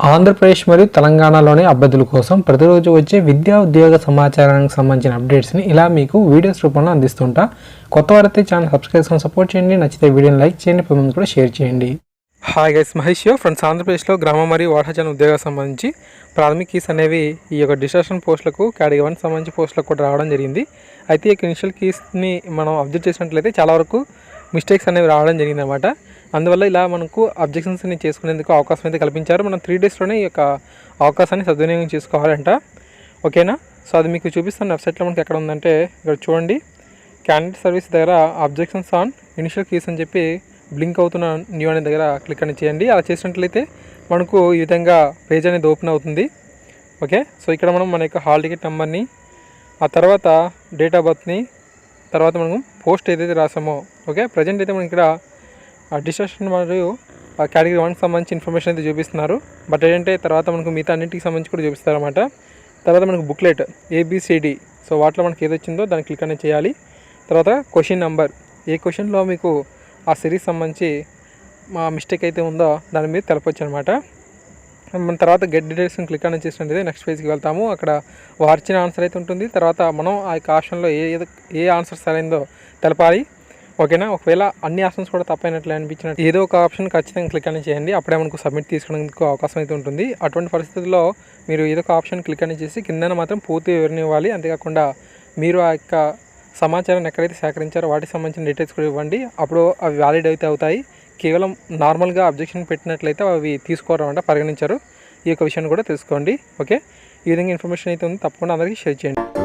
ఆంధ్రప్రదేశ్ మరియు తెలంగాణలోని అభ్యర్థుల కోసం ప్రతిరోజు వచ్చే విద్యా ఉద్యోగ సమాచారానికి సంబంధించిన అప్డేట్స్ని ఇలా మీకు వీడియోస్ రూపంలో అందిస్తుంటా. కొత్త వారైతే ఛానల్ సబ్స్క్రైబ్ చేసుకొని సపోర్ట్ చేయండి. నచ్చితే వీడియోని లైక్ చేయండి. పది కూడా షేర్ చేయండి. హాయ్ గైస్ మహేష్ ఫ్రెండ్స్ ఆంధ్రప్రదేశ్లో గ్రామ మరియు వాటాచన ఉద్యోగాలకు సంబంధించి ప్రాథమిక కీస్ అనేవి ఈ యొక్క డిస్ట్రక్షన్ పోస్టులకు కేటగిరీ వన్ సంబంధించి పోస్టులకు కూడా రావడం జరిగింది. అయితే ఈ యొక్క ఇనిషియల్ కీస్ని మనం అబ్జర్వ్ చేసినట్లయితే చాలా వరకు మిస్టేక్స్ అనేవి రావడం జరిగింది అనమాట అందువల్ల ఇలా మనకు అబ్జెక్షన్స్ని చేసుకునేందుకు అవకాశం అయితే కల్పించారు. మనం త్రీ డేస్లోనే ఈ యొక్క అవకాశాన్ని సద్వినియోగం చేసుకోవాలంట. ఓకేనా? సో అది మీకు చూపిస్తాను. వెబ్సైట్లో మనకి ఎక్కడ ఉందంటే ఇక్కడ చూడండి. క్యాండిడేట్ సర్వీస్ దగ్గర అబ్జెక్షన్స్ ఆన్ ఇనిషియల్ కీస్ అని చెప్పి బ్లింక్ అవుతున్న న్యూ అనే దగ్గర క్లిక్ అని చేయండి. అలా చేసినట్లయితే మనకు ఈ విధంగా పేజ్ అనేది ఓపెన్ అవుతుంది. ఓకే? సో ఇక్కడ మనం మన యొక్క హాల్ టికెట్ నెంబర్ని ఆ తర్వాత డేట్ ఆఫ్ బర్త్ని తర్వాత మనం పోస్ట్ ఏదైతే రాసామో ఓకే? ప్రజెంట్ అయితే మనం ఇక్కడ డిస్ట్రక్షన్ మరియు కేటగిరీ వన్కి సంబంధించి ఇన్ఫర్మేషన్ అయితే చూపిస్తున్నారు. బట్ ఏంటంటే తర్వాత మనకు మిగతా అన్నింటికి సంబంధించి కూడా చూపిస్తారు అనమాట తర్వాత మనకు బుక్లెట్ ఏబిసిడి సో వాటిలో మనకి ఏది వచ్చిందో దాన్ని క్లిక్ అనేది చేయాలి. తర్వాత క్వశ్చన్ నెంబర్ ఏ క్వశ్చన్లో మీకు ఆ సిరీస్ సంబంధించి మా మిస్టేక్ అయితే ఉందో దాని మీద తెలపచ్చు అనమాట మన తర్వాత గెట్ డీటెయిల్స్ క్లిక్ అని చేసినట్లయితే నెక్స్ట్ పేజ్కి వెళ్తాము. అక్కడ వార్చిన ఆన్సర్ అయితే ఉంటుంది. తర్వాత మనం ఆ యొక్క ఆప్షన్లో ఏ ఏదో- ఏ ఆన్సర్ సరైందో తెలపాలి. ఓకేనా? ఒకవేళ అన్ని ఆప్షన్స్ కూడా తప్పైనట్లు అనిపించినట్టు ఏదో ఒక ఆప్షన్ ఖచ్చితంగా క్లిక్ అని చేయండి. అప్పుడే మనకు సబ్మిట్ తీసుకునేందుకు అవకాశం అయితే ఉంటుంది. అటువంటి పరిస్థితుల్లో మీరు ఏదో ఒక ఆప్షన్ క్లిక్ అని చేసి కిందన మాత్రం పూర్తి వివరణ ఇవ్వాలి. అంతేకాకుండా మీరు ఆ యొక్క సమాచారాన్ని ఎక్కడైతే సేకరించారో వాటికి సంబంధించిన డీటెయిల్స్ కూడా ఇవ్వండి. అప్పుడు అవి వ్యాలిడ్ అయితే అవుతాయి. కేవలం నార్మల్గా అబ్జెక్షన్ పెట్టినట్లయితే అవి తీసుకోవడం పరిగణించారు. ఈ యొక్క విషయాన్ని కూడా తెలుసుకోండి. ఓకే ఈ విధంగా ఇన్ఫర్మేషన్ అయితే ఉంది. తప్పకుండా అందరికీ షేర్ చేయండి.